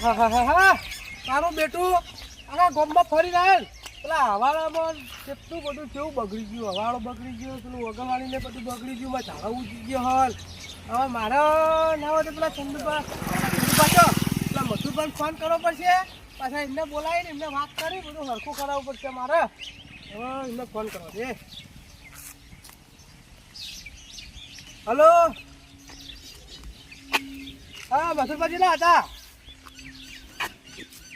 તારું બેટું આખા ગોમમાં ફરી રહેલ પેલા હવાળામાં કેટલું બધું કેવું બગડી ગયું, હવાળો બગડી ગયો, પેલું વગરવાળીને બધું બગડી ગયું, મારે ઝાડો ઉજી ગયો હોલ. હવે મારે ના હોય પેલા ચંદુભા ચંદુભા પેલા મથુરભાઈ ફોન કરવો પડશે. પાછા એમને બોલાવીને એમને વાત કરી, બધું હરખું કરાવવું પડશે મારે. હવે એમને ફોન કરવો છે હલો? હા મધુરભાઈ હતા?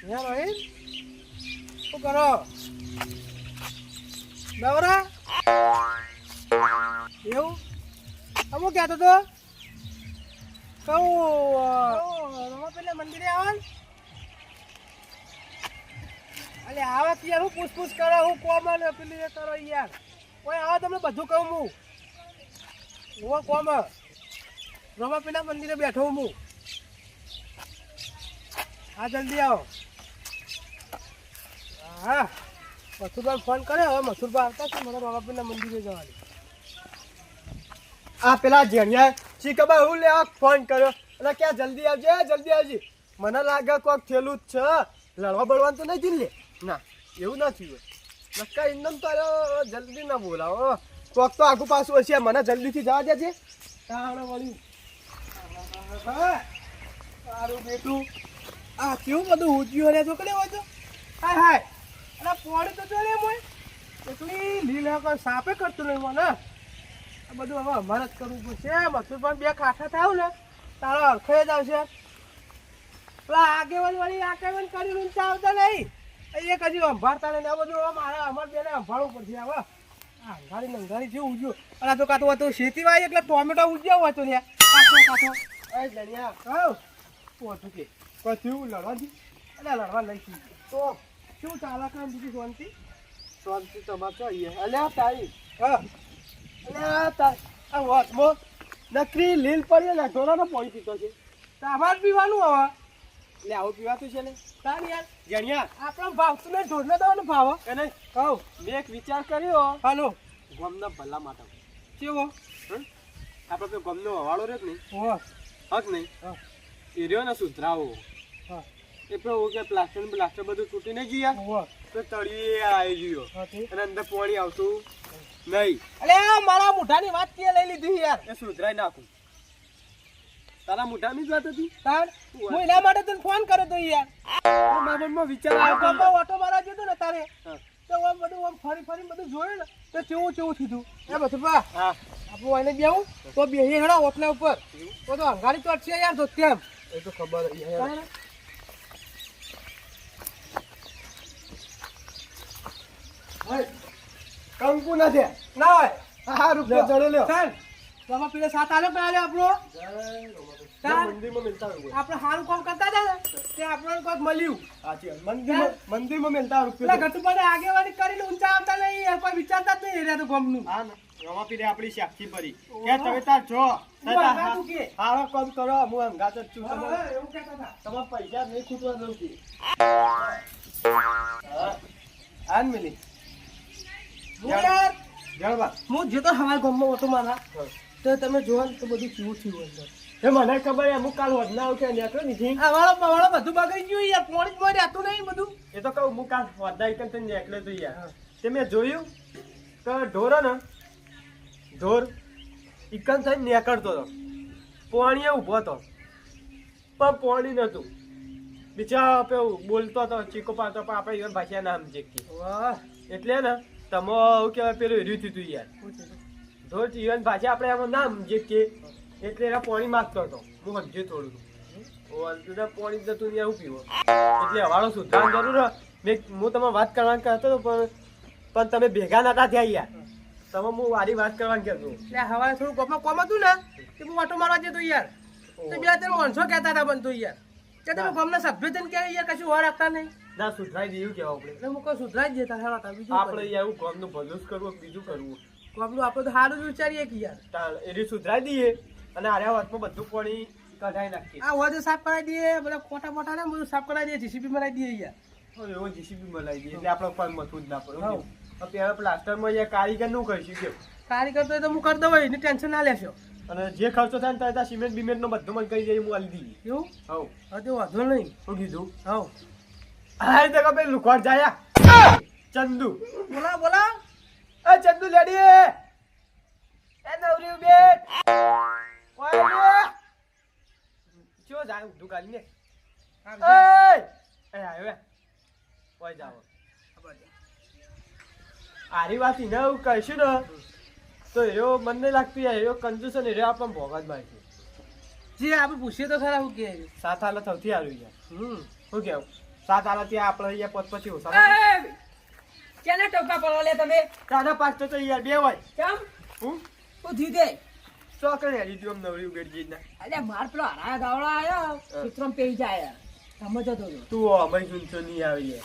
હે રોહિત, શું કરો? નવરા? એવું? અમુક કહેતો તો કહું રમાપીને મંદિરે આવે ને અલે, આવે યાર હું પૂછપૂછ કરો હું કોમ ને પેલી કરો યાર? કોઈ આવો તમને બધું કહું હું. હું કોમ રમાપીના મંદિરે બેઠો હું. હા, જલ્દી આવો. હા. મથુરભાઈ ફોન કર્યો, હવે મથુરભાઈ આવતા છે મને બાબાપીના મંદિરે જવાની. આ પેલા જેણિયા શીખબર હું લેવા ફોન કર્યો. એટલે ક્યાં, જલ્દી આવજે જલ્દી આવજે. મને લાગે કોક થયેલું જ છે. લડવા બળવાનું તો નહીં જીલે ના, એવું ના થયું નક્કા ઇન્દમ તારો જલ્દી ના બોલાવો. કોક તો આગુ પાછું હશે, મને જલ્દીથી જવા દેજે. તાણ વળ્યું તારું બેટું. આ કેવું બધું ઉજ્યું રે છોકરી હોય તો? હાય હાય. અરે પોણી તો જોડે મોય એટલી લીલ કોઈ સાપે કરતું નહીં મને. આ બધું હવે અમારે જ કરવું પડશે. મથુરભાઈ બે કાંઠા થાવ ને, તારો અરખે જ આવશે. પેલા આગેવાન વાળી આગેવાન કરીને રૂમ આવતા નહીં. એક હજી સંભાળતા નહીં આ બધું મારે અમારે બેને સંભાળવું પડશે હવે. અંગારી નંગારી જેવું ઉજ્યું અને તો કાતો તો શેતી વાય એટલે ટોમેટો ઉજ્યો હોય તો કાચો એ જણિયા હવ પોતું કે થયું લડવા દી એટલે લડવા થયું તો શું ચાલે કામ બીજી શાંતિ? શાંતિ તમારે અહીંયા? અલ્યા તારી. હા. અલ્યા તારી. આ વોચમાં નકરી લીલ પડી ને ઢોરાનો પોઈ પીતો છે. તમારે પીવાનું હવે. એટલે આવું પીવાતું છે ને? તાર યાર. જણિયા. આપણો ભાવતું ને ઢોરને દવાનો ભાવ. એને કહું મેં એક વિચાર કર્યો. હાલો. ગમના ભલા માટે કેવો? આપણે તો ગમનો હવાળો રહ્યો જ નહીં. હક નહીં. એ રહ્યો ને સુધરાવો. હા. એ હું કે પ્લાસ્ટર પ્લાસ્ટર બધું તૂટી નહીં ગયા. તો તળિયે આવી ગયો. અને અંદર પાણી આવતું નહીં. અલે મારા મુઠાની વાત કે લઈ લીધી યાર? એ સુધરાઈ નાખું. તારા મોઢાની જ વાત હતી? તાર હું એના માટે તને ફોન કર્યો તો યાર. મારા વિચાર આવ્યો બાબા ઓટો મારા જતો ને તારે. તો આમ બધું આમ ફરી ફરી બધું જોયું ને તો કેવું કેવું થયું એ બધું હા. આપણું એને બેવું તો બે હેડા ઓટલા ઉપર. તો તો અટશે યાર તો કેમ? એ તો ખબર હતી. તારે? હાય. કંકુ નથી. ના હોય હા રૂપિયા જડે લ્યો. ચાલ. તમે પેલા સાત આલો પણ આલે આપણો. મંદિરમાં મિલતા હોય આપણે સારું કામ કરતા હતા ને તે આપણને કોઈક મળ્યું. મંદિરમાં મંદિરમાં મેલતા રૂપિયા ઘટુપાને આગેવાની કરીને ઊંચા આવતા નહીં યાર કોઈ વિચારતા જ નહીં એરિયા તો ગમનું. હા રમા પીરે આપણી સાક્ષી પડી કે તમે તાર છો કે? હારો કામ કરો. હું અંગાત જ છું. તમારે હા, એવું કહેતા હતા. તમારા પૈસા નહીં ખૂટવા દઉં છું હા. આન મિલી. હું જે તો હવા ગામમાં હતો મારા. તો તમે જોવા તો બધું કેવું થયું અંદર એ મને ખબર અમુક કાલ વધના આવશે નીકળો નથી આ વાળો વાળો બધું બગડી ગયું યાર પોણી જ મોય રહેતું નહીં બધું. એ તો કહું હું કાલ વધના આવી તને નીકળ્યો તો યાર. તે મેં જોયું કે ઢોર ને ઢોર ઇકન થઈને નીકળતો હતો. પોણીએ ઊભો હતો. પણ પોણી નહોતું. બિચારા પેલું બોલતો હતો ચીકો પાડતો પણ આપણે ઈવન ભાષા નામ જેકી એટલે ને તમે એવું કહેવાય પેલું હેર્યું થયું તું યાર. ધોર ઈવન ભાષા આપણે આમાં નામ જે કે એટલે એના પાણી માગતો હતો. હું સમજે થોડું ઓ અંતર પાણી જતું ત્યાં હું પીવો. એટલે હવાળો સુધાર જરૂર. મેં હું તમારે વાત કરવાનું કહેતો હતો પણ પણ તમે ભેગા નતા થયા યાર. તમે હું વારી વાત કરવાનું કહેતો એટલે હવારે થોડું કોપમાં કોમ હતું ને તે હું ઓટો મારવા જતો યાર. તો બે ત્રણ માણસો કહેતા હતા બનતું યાર. કે તમે કોમના સભ્ય તને કે યાર કશું વાર રાખતા નહીં? ના સુધરાઈ દે એવું કહેવા આપણે. એટલે હું કહું સુધરાઈ જતા હેડા તા બીજું આપણે એવું કોમનું ભલું જ કરવું બીજું કરવું. કોમનું આપણે તો સારું જ વિચારીએ કે યાર. એરી સુધરાઈ દઈએ. અને આર્યા વાતમાં બધું પાણી કઢાઈ નાખીએ. આ વાજે સાફ કરાવી દઈએ બધા ખોટા મોટા ને બધું સાફ કરાવી દઈએ જીસીબી મરાવી દઈએ યાર. એવો જીસીબી મરાવી દઈએ એટલે આપણે કોઈ મથું જ ના પડે પેલા પ્લાસ્ટરમાં યાર કારીગરનું કરીશું કે કારીગર તો હું કરી દઉં એની ટેન્શન ના લેશો. અને જે ખર્ચો થાય ને ત્યાં સિમેન્ટ બિમેન્ટ નો બધો મને કહી જાય હું આલી દઈએ. એવું? હવ હા તો વાંધો નહીં. શું કીધું? હાવ હાય તો બે લુખવાડ જાયા. ચંદુ. બોલા બોલા. એ ચંદુ લેડી એ. નવરી બેટ ઓય ચો જાય ઊંધું ગાલી ને એ એ. આયો ઓય જાવ આરી વાત ઈને હું કહીશું ને તો એવો મને નહીં લાગતું યાર એવો કંજૂસ ને એવો આપણને ભોગત જી જે આપણે પૂછીએ તો ખરા હું કે સાત હાલ સૌથી સારું યાર હમ. શું કેવું સાત આલા ત્યાં આપણે અહીંયા પોત પછી ઓછા કેના ટોકા પડવા લે તમે? સાડા પાંચ તો યાર બે હોય. કેમ? હું? તું થયું દે ચોકડ હેરી તું નવરી ઉગેડી અરે અલ્યા માર પેલો હરાયા દાવડા આયો. ચિત્રમ પેઈ જાય. તમે જતો તું અમે ઊંચો નહીં આવી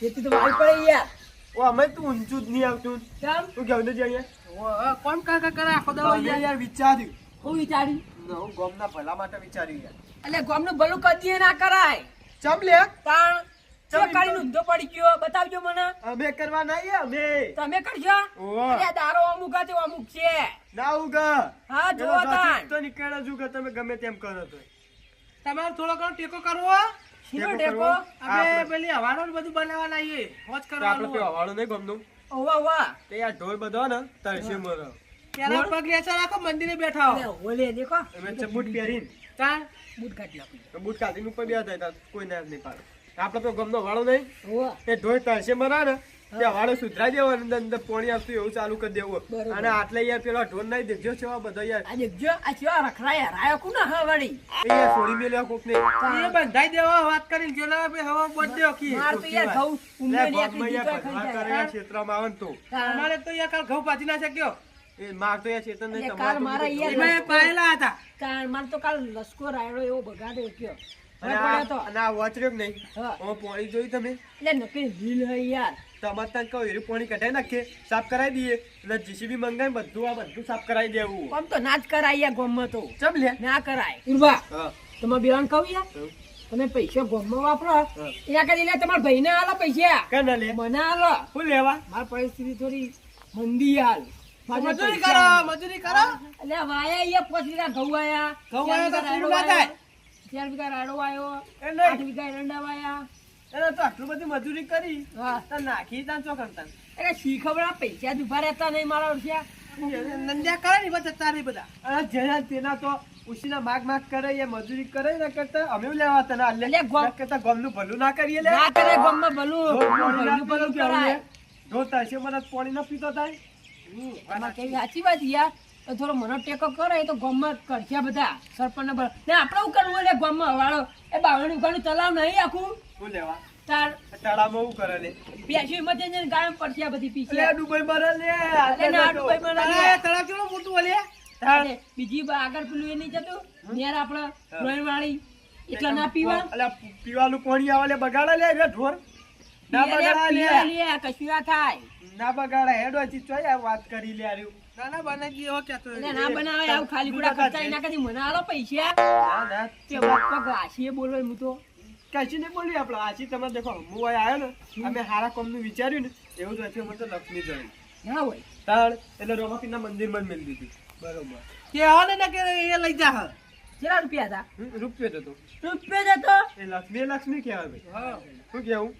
જેથી તો મારી પડે યાર ઓ અમે તું ઊંચું જ નહીં આવતું. કેમ? તું કેવું ને અહીંયા કોણ કા કા કરે આખો દાડો યાર વિચાર્યું. હું વિચાર્યું. ના, હું ગામના ભલા માટે વિચાર્યું યાર. એટલે ગામનું ભલું કદી ના કરાય. ચમ લે. તાણ ચમ ચો કાઢીને પડી ગયો બતાવજો મને. અમે કરવા નહીં અમે. તમે કરજો. અરે દારો અમુક છે અમુક છે. ના ઉગા. હા જો તાણ. તો નીકળે જુ તમે ગમે તેમ કરો તો તમારે થોડો ઘણો ટેકો કરવો શીનો ટેકો આપણે- પેલી હવાનો ને બધું બનાવવા આવીએ હોજ કરવાનું આપણે હવાળો નહીં ગમનું ઓવા ઓવા. તે આ ઢોલ બધો ને તરસે મરો. પેલા પગ લેચા રાખો મંદિરે બેઠા હો. ઓલે દેખો. અમે ચબૂટ પહેરીને. તાણ બૂટ કાઢી નાખું. બૂટ કાઢીને ઉપર બેઠા હતા કોઈ ના નહીં પાડે. આપણે તો ગમનો વાળો નહીં. એ ઢોલ તરસે મરા ને ત્યાં વાળો સુધરાઈ દેવો અંદર અંદર પોણી આવતું એવું ચાલુ કરી દેવું અને આટલે યાર પેલો ઢોર નહીં દેખજો છે આ બધો યાર. આ દેખજો આ કેવા રખડાયા રાયો કુ હા હવાડી? એ યાર છોડી મેલ્યો કોક ને. એ બંધાઈ દેવા વાત કરીને ગયેલા બે હવા બોધ દેવો કી. માર તો યાર ઘઉં ઉમે ને નીકળી દીકરા ખાઈ જાય. ક્ષેત્રમાં આવે તો. અમારે તો યાર કાલ ઘઉં પાછી ના શક્યો. એ તો યાર ચેતન નહીં એટલે મારા યાર એમાં પાયેલા હતા. તાણ માર તો કાલ લશ્કો રાયડો એવો બગાડ્યો કયો અને હવે પડ્યો આ- તો. અને આ વોચર્યો કે નહીં? હા. ઓ પોણી જોઈ તમે? એટલે નક્કી હિલ હે યાર. તમારે ત્યાં કહું એરી પોણી કઢાઈ નાખીએ સાફ કરાવી દઈએ. એટલે જીસીબી મંગાવી બધું આ બધું સાફ કરાવી દેવું. આમ તો ના જ કરાય યાર ગોમમાં તો. ચમ લે. ના કરાય. ઉર્વા તમે બેવાન કહું યાર. તમે પૈસા ગોમમાં વાપરો. એના કરી લે તમારા ભાઈને આલો પૈસા. કે ના લે? મને આલો. શું લેવા? મારી પરિસ્થિતિ થોડી મંદી હાલ. મજૂરી કરો મજૂરી કરો. એટલે વાયા અહીંયા પાંચ વીઘા ઘઉં આયા. ઘઉં આયા તો પૂરું ના થાય. ચાર વીઘા રાડો આવ્યો એ. આઠ વીઘા એરંડા વાયા. એને તો આટલું બધી મજૂરી કરી? તો નાખી તાન ચો કરતા એટલે શીખવડા પૈસા જ ઊભા રહેતા નહીં મારા વર્ષે નંદ્યા કરે ને બધા તારી બધા. જેના તેના તો ઉશીના માગ માગ કરે એ મજૂરી કરે ને કરતા. અમે લેવા તને અલ્યા કરતા ગમ ગોમનું ભલું ના કરીએ લે? ના કરે ગામમાં ભલું. ના ભલું ભલું કરાય. ઢોર તારશે મને પાણી ના પીતો થાય? કેવી સાચી. વાત યાર. થોડો મનો ટેકો કરે તો ગામમાં કરશે બધા. સરપંચ ને ને આપણે શું કરવું એટલે ગામમાં હવાળો? એ બાવણી ઉગાનું તલાવ નહીં આખું? શું લેવા? તાર શું કરે લે? મતે પડશે બધી મારે લે. ના તળાવ મોટું બીજી આગળ પેલું એ નહીં જતું? નેર આપણે લોહી વાળી એટલા ના પીવા? અલ્યા પીવાનું પાણી આવે લે બગાડે લે ઢોર. ના બગાડા. લે પીવા લે કશું ના થાય. ના બગાડા. હેડો ચી ચોય વાત કરી લે આર્યું. નાના બનાજી એવો કહેતો ના બનાવે આવું ખાલી ગુડા ખર્ચા એના કદી મને આલો પૈસા. ના ના. પગ વાસીએ બોલો હું તો. કશી નહીં બોલી આપણે. આજી તમે દેખો હું અહીં આવ્યો ને અમે હારા કોમનું વિચાર્યું ને એવું જ હતું મને તો લક્ષ્મી જોઈ ના હોય. એટલે રોમાપીના મંદિરમાં મેળ દીધું. બરોબર. કે હો ને કે એ લઈ જા હા. કેટલા રૂપિયા હતા? રૂપિયો જતો રૂપિયો જતો એ લક્ષ્મી એ લક્ષ્મી કહેવાય ભાઈ. શું કેવું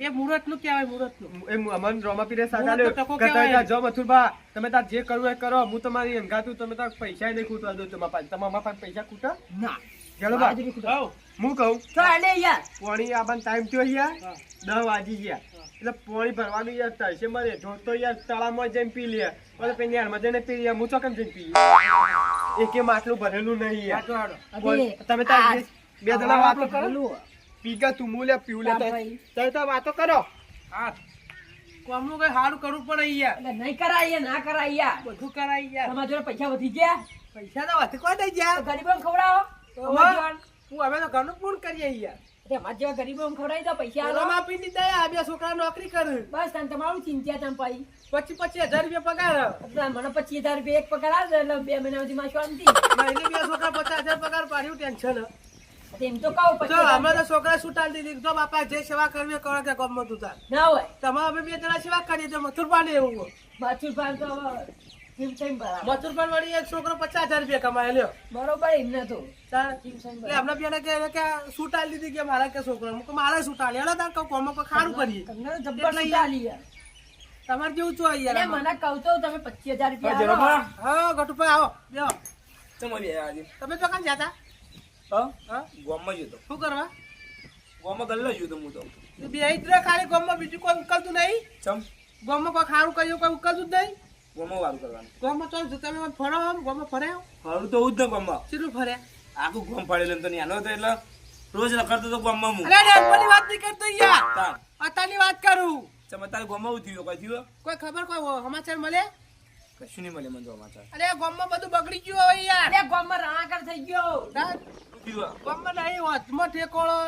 એ મુહૂર્ત કહેવાય મુહૂર્ત એ અમન રોમાપીરે હું તો કહેતા જો મથુરભા તમે તાર જે કરવું એ કરો. હું તમારી અંગાતું તમે તાર પૈસા નહીં ખૂટવા દો તમારા પાસે. તમારા પાસે પૈસા ખૂટા? ના. ચાલો બા. બાજરી ખૂટવા. હઉ. હું કહું? તો યાર. પોણી ટાઈમ થયો યાર? હા. દસ વાગી ગયા. એટલે પોણી ભરવાનું યાર મારે. યાર જઈને પી લે. પેલી જઈને પી લે. હું કેમ જઈને પી એકે માટલું ભરેલું નહીં યાર. તમે તાર બે- જણા વાતો કરો. પીગા તું મુલે પીવું લે. હા, તાર- ભાઈ. તાર તો વાતો કરો. હા. કોમનું કઈ સારું કરવું પડે અહીંયા. એટલે નહીં કરાય ના કરાય બધું કરાય યાર તમારા જોડે પૈસા વધી ગયા? પૈસા તો વધી કોઈ નહીં ગયા. ગરીબો ખવડાવો. હું અમે તો ઘરનું પૂર્ણ કરીએ અહીંયા. તે અમારા જેવા ગરીબોને ખવડાવી દો પૈસા આલો. આપી દીધા આ બે છોકરા નોકરી કરે. બસ તને તમારું ચિંતા તમ પાઈ પચીસ પચીસ હજાર રૂપિયા પગાર. મને પચીસ હજાર રૂપિયા એક પગાર આવે એટલે બે મહિના સુધી માં શાંતિ. બે છોકરા પચાસ હજાર પગાર પાડ્યું ટેન્શન. તેમ તો કહું અમે તો છોકરા છૂટાડી દીધી? જો બાપા જે સેવા કરવી કરો કે ગમતું તું તાર. ના હોય. તમારે અમે બે જણા સેવા કરીએ તો મથુરભાન એવું માથુર ભાર તો કેમ વળી એક છોકરો પચાસ હજાર રૂપિયા કમાય લ્યો. બરોબર એમને તો. કેમ આપણે બેને કે કે દીધી કે મારા કે છોકરા મારે સૂટ આલી હેલો તાર કોઈ ખારું કરીએ. જબ્બર લઈ આલી યાર? તમારે જેવું છો યાર મને કહું તો તમે પચીસ હજાર રૂપિયા. હા ગટુભાઈ આવો. આજે. તમે તો કામ જતા? હા? હા? ગોમમાં જતો. શું કરવા? ગોમમાં ગલ્લો જતો હું તો તો બે જ ખાલી ગામમાં બીજું કોઈ ઉકલતું નહીં? ચમ? ગામમાં કોઈ ખારું કર્યું કોઈ ઉકલતું જ નહીં? ગોમમાં વારું કરવાનું. ગામમાં તો તમે ફરો આમ ગામમાં ફર્યા? ફરું તો હું જ ને ગોમમાં. કેટલું ફર્યા? આખું ગોમ પડેલું એમ તો નાનો હતો એટલે રોજ રખડતો તો ગોમમાં હું. અરે નાનપણની વાત નહીં કરતો યાર અત્યારની વાત કરું. ચમ તારે ગોમમાં હું થયું કઈ થયું? કોઈ ખબર કોઈ સમાચાર મળે? કશું નહીં મળે મને તો સમાચાર. અરે ગોમમાં બધું બગડી ગયું હવે યાર. અરે ગોમમાં રાણાકર થઈ ગયો. ગામમાં નહીં વચમાં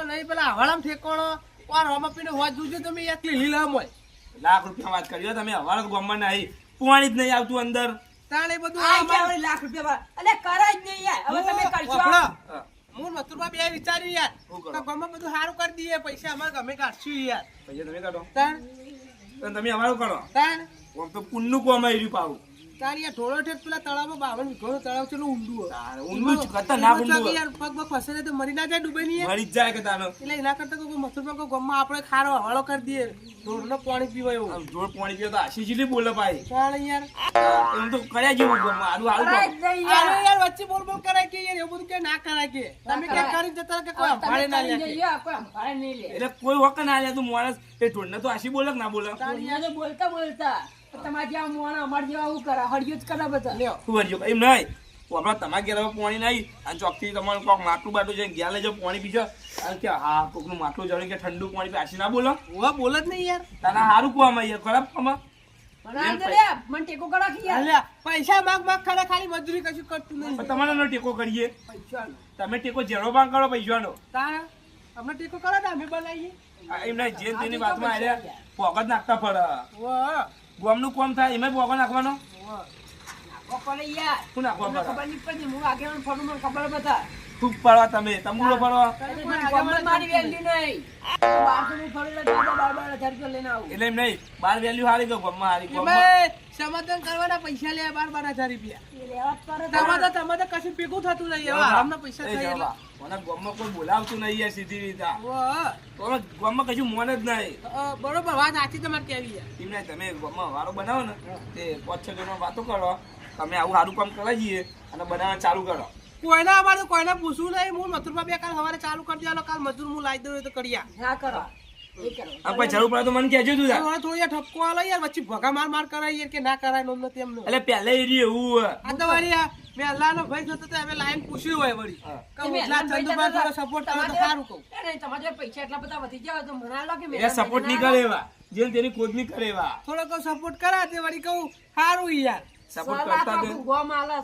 નહીં પેલા હવાળામાં ઠેકોણો ઓર રમાપીને હોજ જોજો તમે એકલી હોય. લાખ રૂપિયા વાત કરી તમે. હવાળા તો નહીં. પાણી જ નહીં આવતું અંદર. તાણે બધું આ લાખ રૂપિયા. અલે કરાય જ નહીં યાર. હવે તમે કરશો. હું. ને બે વિચાર્યું યાર. તો ગામમાં બધું સારું કરી દઈએ. પૈસા અમારે ગમે કાઢશું યાર. પૈસા તમે કાઢો. તાણ? તમે અમારું કરો. તાણ? તો પુણનું કોમ આવી રહ્યું પાવું તાણ યાર ઢોળો ઠેક પેલા તળાવમાં બાવન વીઘોનું તળાવ છે ઊંડું ઊંડું ખતરનાક ઊંડું યાર પગ પગ ફસે તો મરી ના જાય ડૂબે નહીં યાર. જાય કે તાનો એટલે એના કરતા કોઈ મથુરમાં કોઈ ગામમાં આપણે ખારો હવાળો કરી દઈએ ઢોરનો પાણી પીવાય એવું. આમ પાણી પીવે તો આશી જેટલી બોલે ભાઈ. તાણ યાર. એમ તો કર્યા જેવું ગોમમાં. આરું આરું કરાય કરો. જ નહીં અરે યાર. યાર વચ્ચે બોલ બોલ કરાય કે યાર એવું બધું કે ના કરાય કે. તમે જતા કે કોઈ હવે ના લે. કે. જઈએ, કોઈ સંભાળે નહીં લે. એટલે કોઈ વખત ના લે તું માણસ. એ ઢોળને તો આશી બોલે કે ના બોલે? બોલતા બોલતા. તમારા મોણા અમારા જેવા આવું કરે હળિયું જ કરે બધા. લ્યો. શું કરજો એમ નહીં. આપણા તમારા ઘેર પાણી નહીં. અને ચોકથી તમારું કોક માટલું બાટલું છે ગયા લેજો પાણી પીશો અને કે હા કોકનું માટલું જડે કે ઠંડુ પાણી પી ના બોલો. બોલ જ નહીં યાર. તને સારું કહેવામાં યાર ખરાબ કહેવામાં મને આ તો લે, મને ટેકો કરો કે યાર. પૈસા માગ માગ ખરા ખાલી મજૂરી કશું કરતું નહીં. તમારે ટેકો કરીએ. તમે ટેકો જેનો પણ કરો પૈસાનો. તાણ અમને ટેકો કરો ને અમે બનાવીએ. આ એમ નહીં જેમ તેની વાતમાં આવ્યા પોગત નાખતા પડે ગોમનું કોમ થાય એમાં પોગત નાખવાનો? ખૂબ પડવા તમે તમુડો પડવા. એટલે એમ નહીં બાર વેલ્યુ હારી ગયો ગમમાં હારી એમાં સમાધાન કરવાના પૈસા લે બાર બાર હજાર રૂપિયા. એ લેવા જ પડે તમારે તો તમારે તો કશું ભેગું થતું નહીં. આરામના પૈસા થઈ એટલે મને ગમમાં કોઈ બોલાવતું નહીં સીધી રીતે. વાહ. તો કશું મોન જ નહીં. બરોબર વાત સાચી તમારે કેવી યાર એમ નહીં તમે ગમમાં વારો બનાવો ને તે પાંચ છ વાતો કરો. તમે આવું સારું કામ કરવા જઈએ અને બનાવવા ચાલુ કરો. કોઈને અમારે કોઈને પૂછવું નહીં. હું મથુરમાં બે કાલ સવારે ચાલુ કરી દેવાનો કાલ મજૂર હું લાવી દઉં તો કરી. ના કરો. એ કરો આ પછી જરૂર પડે તો મને કહેજો તું તાર. હવે થોડી યાર ઠપકો આલો યાર પછી ભગા માર માર કરાય યાર કે ના કરાય નોમ નથી એમનો એટલે પહેલે એ રહ્યું એવું આ તો વળી આ મેં અલ્લાહનો ભય થતો તો અમે લાઈન પૂછ્યું હોય વળી. કે ઉજલા ચંદુભાઈ થોડો સપોર્ટ કરો તો સારું કહું. અરે તમારે પૈસા એટલા બધા વધી ગયા તો મને આલો કે એ સપોર્ટ નહીં કરે એવા. જેમ તેની ખોદ નહીં કરે એવા. થોડો સપોર્ટ કરા તે વળી કહું સારું યાર. સપોર્ટ કરતા તો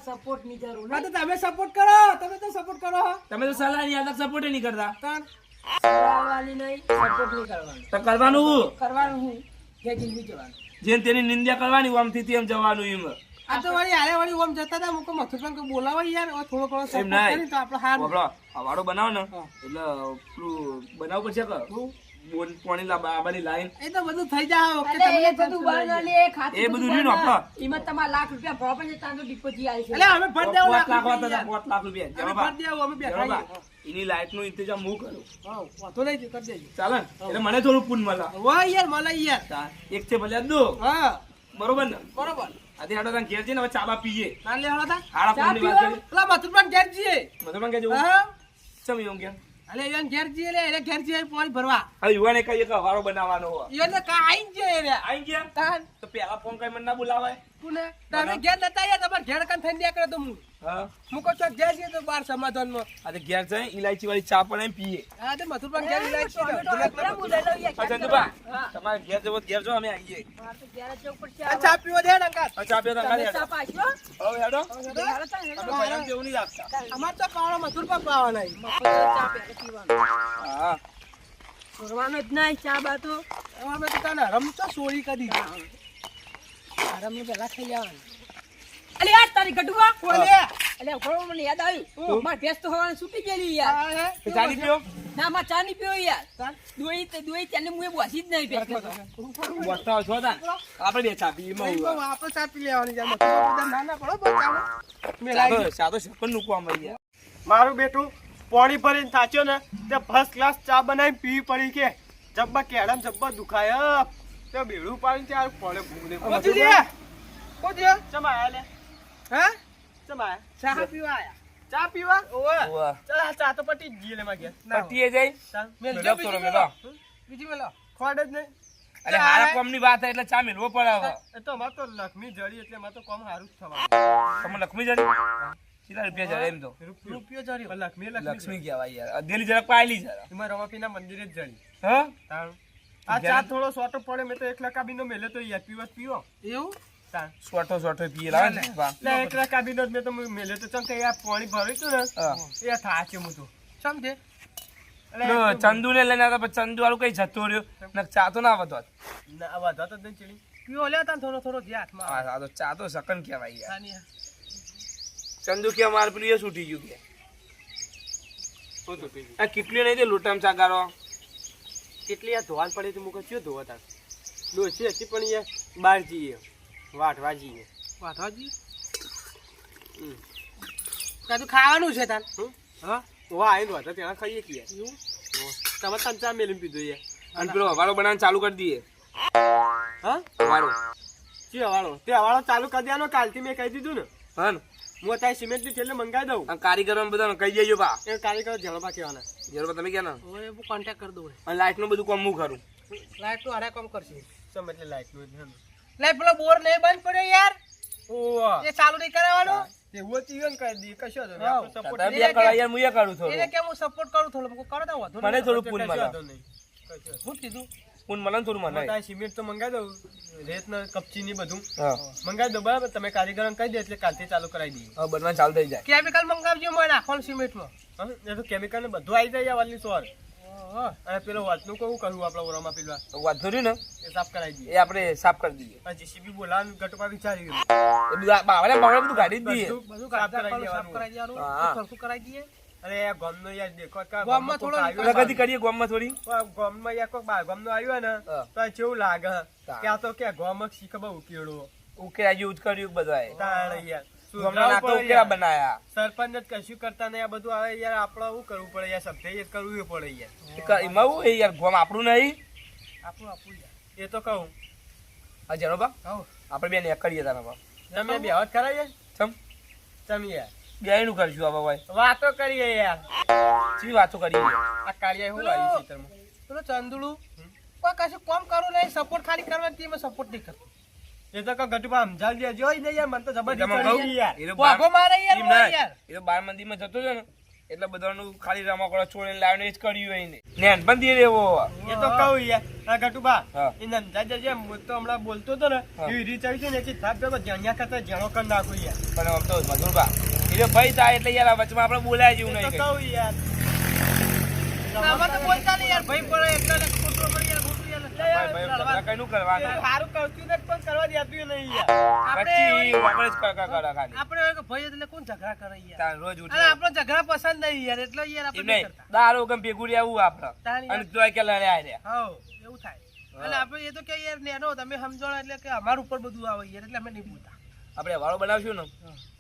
સપોર્ટની જરૂર હા તો તમે સપોર્ટ કરો તમે તો સપોર્ટ કરો તમે તો સલાહની આલતા સપોર્ટ નહીં કરતા. કરવાની કરવાનું. તો કરવાનું કરવાનું હું. જે જિંદગી જવાનું. જેમ તેની નિંદા કરવાની આમથી તેમ જવાનું એમ. આ તો વળી હારે વળી ઓમ જતા હતા મુકો મથુરભાઈ કે બોલાવો યાર? થોડો ઘણો સપોર્ટ. કરી તો આપણે બનાવો ને. એટલે પેલું બનાવવું પડશે કે? હું? બોન પાણી લાવવા લાઈન. એ તો બધું થઈ જાય ઓકે એટલે બધું બહાર લે, ખાતું એ બધું બહાર રહ્યું ને ના. આપણો. એમાં તમારા લાખ રૂપિયા ભરવા પડે તાંડો ડિપોઝિટ આવી છે. એટલે અમે ફટ દેવું લાખ લાખ રૂપિયા પાંચ લાખ રૂપિયા. અમે જવાબ દેવું અમે બેઠા એની લાઈટનું ઇંતજામ હું કરું. હા વાંધો નહીં કરી દેજો. ચાલે એટલે મને થોડું પૂન મળે. વાહ યાર મળે યાર. એક છે ભલે દો. હા. બરોબર ને? બરોબર. આજે હાડો તને ઘેર છે હવે ચાબા પીએ. ના લે હાડા વાત કરી. પેલા મથુરભાઈ ઘેર જઈએ. મધુરભાઈ કહેજો હા. ચમ ઘેર? અલે ઈવન ઘેરજી જઈએ લે એટલે ઘેરજી ફોન પાણી ભરવા. અરે યુવાને કહીએ એક હવારો બનાવવાનો હો ઈવન કા આઈ જે રે આઈ ગયા? તાન. તો પેલા ફોન કઈ મને ના બોલાવાય. કોને? તમે ઘેર નતા આયા તમારે ઘેર કન થઈ નીકળે તો હું? હા? કહું છું? ઘેર જઈએ તો બાર સમાધાનમાં. આજે ઘેર જઈ ઇલાયચી વાળી ચા પણ એમ પીએ. હા તો મથુરભાઈ ઘેર એ, ઇલાયચી ચંદુભા. તમારે ઘેર જવો ઘેર જો અમે આવીએ. ઘેર ચા પીવો દે ડંકા? ચા પીઓ તો ચા પાછો? હવે હેડો. હાલો તાણ, હેલો. તમે ભયંકર જેવું નહીં રાખતા. અમાર તો પાવડો મથુરભાઈ પાવાના ઈ. મફત ચા પહેલા હા. છોડવાનું જ નહીં ચા બા તો અમે તો તને રમતો સોરી કદી દીધી. આરામનું ખાઈ જવાનું અલે આ તારી ગઢવા ઓલે અલે ઊભો મને યાદ આવ્યું. માર ભેંસ તો હવાને છૂટી ગયેલી યાર. તો ચાલી પીઓ? ના માં ચા પીઓ યાર. દોઈ તે દોઈ ત્યાંને મુએ બોસી જ નહીં ભેંસ તો. છો તાન. આપણે બે ચા એમાં હું આપણે ચાપી લેવાની છે. ના ના પડો બસ ચાલો. સાદો સાદો સપનનું કામ આવી મારું બેટું પાણી ભરીને થાચ્યો ને તે ફર્સ્ટ ક્લાસ ચા બનાવી પીવી પડી કે. જબ્બા કેડમ જબ્બા દુખાય. તે બેડું પાડીને ત્યાં પડે ભૂગને કોથીએ? ચમ ચમાયા લે? હે? ચમ આયા ચા પીવા આયા. ચા પીવા? ઓવે. ઓવા. આ ચા તો પટી જ લે માં ગયા પટીએ જઈ ચાલ. મેલજો બીજી મેલો. મેલો. બીજી મેલો. ખોડ જ નહીં. અરે હારા કોમની વાત એટલે ચા મેલવો પડે હવે. એ તો અમાર તો લક્ષ્મી જડી એટલે અમાર તો કોમ સારું જ થવાનું. તમે લક્ષ્મી જડી? કેટલા રૂપિયા જડે એમ તો? રૂપિયો. જડી લક્ષ્મી લક્ષ્મી લક્ષ્મી કહેવાય યાર. અધેલી જરાક પાયેલી જરા એમાં રમાપીના મંદિરે જ જડી. હા? તાણ. આ ચા થોડો સોટો પડે મેં તો એકલા કાબીનો મેલે તો યાર. પીવા પીવો. એવું? સોટો સોટો પીએ લાવે ને વાહ. એટલે એકલા કાબીનો મેં તો મેલે તો ચમ કે યાર પાણી ભર્યું તું ને એ થાચે હું તો સમજે? એટલે ચંદુ ને લઈને આવતા ચંદુ વાળું કઈ જતો રહ્યો? ને ચા તો ના વધો ના વધો તો નહીં ચીડી પીઓ લે તા થોડો થોડો જે હાથમાં. આ તો ચા તો સકન કહેવાય યાર. ચંદુ કે માર પેલું એ છૂટી ગયું કે. આ કેટલી નહીં તે લોટામ ચા ગારો કેટલી આ ધોવાલ પડી હતી મુકો ચિયો ધોવા તાર? ડોસી હતી પણ યાર બહાર જઈએ. વાટવા જઈએ વાંધવાજી? હમ. કાં તો ખાવાનું છે તાર? હા? વાહ આઈને વાતા ત્યાં ખાઈએ કે યાર એવું? તમે તમ ચા મેલીને પીધો યાર અને પેલો હવારો બનાવવાનું ચાલુ કરી દઈએ. હા? હવારો ચી હવાળો તે હવાળો ચાલુ કરી દેવાનો કાલથી મેં કહી દીધું ને. હા ને. હું અત્યારે સિમેન્ટની છેલ્લે મંગાવી દઉં. આ કારીગરો બધાને કહી દેજો બા. એ કારીગરો જણવા કહેવાના. જરૂર તમે ક્યાં ને હવે હું કોન્ટેક્ટ કરી દઉં. અને લાઈટનું બધું કામ હું કરું. લાઈટનું હારે કામ કરશે. સમજ એટલે લાઈટનું લે પેલો બોર લે બંધ પડ્યો યાર. ઓવા એ ચાલુ નહીં કરાવવાનો. તે ઓચી ઈવન કરી દી કશો તો સપોર્ટ બે કરો યાર હું એ કરું એને થોડું કે હું સપોર્ટ કરું થોડું. મેં કરો તો વાંધો મને થોડું પૂન વાંધો હું કીધું. પૂન મળે થોડું મને તારે સિમેન્ટ તો મંગાવી દઉં. રેત ને કપચી ની બધું. મંગાઈ મંગાવી દો બરાબર? તમે કારીગરોને કહી દે એટલે કાલથી ચાલુ કરાવી દઈએ. હા બનવાનું ચાલુ થઈ જાય. કેમિકલ મંગાવજો મને આખો સિમેન્ટમાં. હા એ તો કેમિકલ ને બધું આવી જાય વાલી સોર અને પેલો વાતનું કહું કરવું આપણા ઓરામાં પેલા. વાંધો નહીં ને. એ સાફ કરાવી દઈએ. એ આપણે સાફ કરી દઈએ. જીસીબી બોલાવાનું ગટપા વિચારી ગયું. એ બધું બાવળે બાવળે બધું કાઢી જ દઈએ. બધું બધું સાફ કરાવી દેવાનું કરાવી દેવાનું. સરખું કરાવી દઈએ. અરે આ યાર દેખો કે આ ગામમાં કોક થોડો આવ્યો પ્રગતિ કરીએ ગામમાં થોડી? આ યાર કોક બાર ગામનો આવ્યો ને. તો કેવું લાગે. કે આ તો કે ગામમાં શી બહુ ઉકેળો. ઉકેલા જેવું જ કર્યું બધા તાણ યાર. બનાયા. સરપંચ જ કશું કરતા નહીં. આ બધું આવે યાર આપણે શું કરવું પડે યાર? સભ્ય કરવું પડે યાર. એમાં હું એ યાર? ગામ આપણું નહીં? આપણું આપવું યાર. એ તો કહું. હા જરો બા. આપણે બેન કરીએ તારા બા. તમે બે હાથ કરાવીએ ચમ. તમે યાર. બે નું કરશું આ ભાઈ. વાતો કરીએ યાર. ચી વાતો કરીએ? આ કાર્ય શું છે ખેતરમાં? પેલો ચંદુડું કોઈ કશું કોમ કરું નહીં સપોર્ટ ખાલી કરવા તેમાં સપોર્ટ નહીં કરતો. એ તો ગટુભા સમજાવી દેજો ને યાર મને તો જબરદસ્ત? યાર એ તો બાર- વાઘો મારે યાર. યાર એ તો બાર મંદિરમાં જતો હતો ને એટલે બધાનું ખાલી રમકડા છોડીને લાવીને જ કર્યું એને નેન પણ દે રેવો એ તો કહું યાર ગટુબા. એ સમજાઈ દેજે હું તો હમણાં બોલતો હતો ને. એવી રીત આવી છે ને એથી થાપ દેવો જણ્યા કરતા જણો કરી નાખું યાર પણ આમ તો મજૂર એટલે ભાઈ થાય એટલે યાર આ વચમાં આપણે બોલાય જેવું નહીં કહું યાર બોલતા નહીં યાર ભાઈ પડે એટલે ખોટો ખોટું પડે દારૂ ગમ ભેગું અને તોય કે લડે આ રહ્યા હા એવું થાય અને આપડે એ તો કે યાર નેનો, તમે સમજણ એટલે કે અમારું ઉપર બધું આવે એટલે અમે નહીં બોલતા આપણે વાળો બનાવશું ને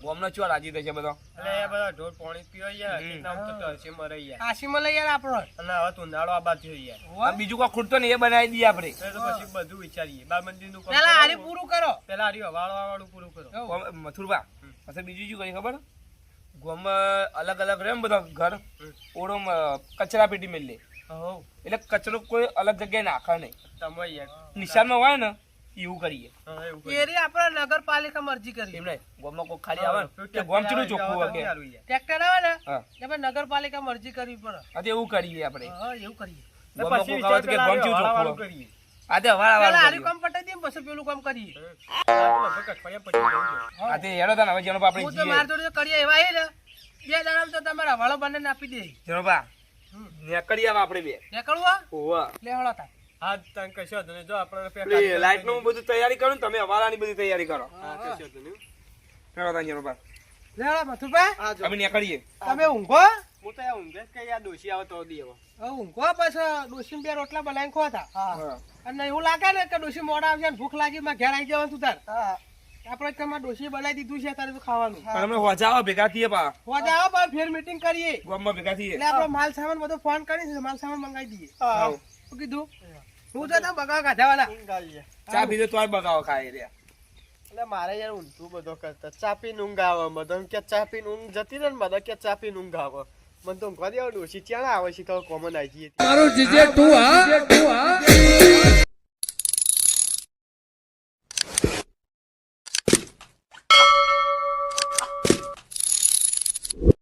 ગોમનો ચો રાજી થશે બધો. એટલે એ બધા ઢોર પાણી પીવા યાર. કેટલા વખત તો હસી મરે યાર કાશીમાં લઈ યાર આપણો. અને હવે તું નાળો આ થઈ યાર આ બીજું કોઈ ખૂટતો ને એ બનાવી દઈએ આપણે. તો પછી બધું વિચારીએ. બાર મંદિરનું પેલા હારી પૂરું કરો. પેલા આરી વાળો વાળું પૂરું કરો. હઉ. મથુરબા પછી બીજું શું કરી ખબર? ગોમ અલગ અલગ રહે ને બધા ઘર? ઓળો કચરા પેટી મેલે એટલે કચરો કોઈ અલગ જગ્યાએ નાખે નહીં. તમે યાર. નિશાનમાં હોય ને એવું કરીએ. હા, એ રી આપણે નગરપાલિકા મરજી કરી એમ નહીં ગોમમાં કોઈ ખાલી આવે કે ગોમ ચોખ્ખું હોય કે ટ્રેક્ટર આવે ને હા. એટલે નગરપાલિકા મરજી કરવી પડે. આ એવું કરીએ આપણે. હા એવું કરીએ. ગોમમાં કોઈ આવે કે ગોમ ચેવું ચોખ્ખું કરીએ. આ વાળા વાળા હારી કામ પટાઈ દઈએ પછી પેલું કામ કરીએ. આ તો હેડો તાને હવે જેનો આપણે માર જોડે કરીએ એવા હે ને બે દાડા તો તમારા વાળો બંને આપી દે. જેનો બા નીકળી આપણે બે. નેકળવા ઓવા લે હળો તા હા તને કશો વાંધો જો આપણે લાઈટનું બધું તૈયારી કરો ને તમે અમારાની બધી તૈયારી કરો. હા, કશો વાંધો નહીં. હેડો તાન ઘેરો બા. લેવા મથુભાઈ આ જો. અમે નીકળીએ. તમે ઊંઘો? હું તો ઊંઘે જ કઈ ડોશી આવે તો દી હવે હવે ઊંઘો પછી ડોશી બે રોટલા બનાવીને ખો હા. અને એવું લાગે ને કે ડોશી મોડા આવશે ભૂખ લાગી માં ઘેર આવી જવાનું તું તાર. આપણે તમારે ડોશી બનાવી દીધું છે તારે તો ખાવાનું. અમે ભેગા થઈએ પા. હોજ આવો ફેર મીટિંગ કરીએ. ગામમાં ભેગા થઈએ. એટલે આપણે માલ સામાન બધો ફોન કરીને માલ સામાન મંગાવી દઈએ. કીધું? હું તો તમે બગાવ કાઢાવાના ચા પીધો તો બગાવ ખાય રે એટલે મારે યાર ઊંધું બધો કરતા. ચાપી ઊંઘ આવે. બધા કે ચાપી ઊંઘ જતી રહે ને બધા કે ચાપી ઊંઘ આવે. મને તો ઊંઘવા દેવા ડોશી ક્યાં આવે છે તો કોમન આવી જઈએ મારું જીજે તું હા?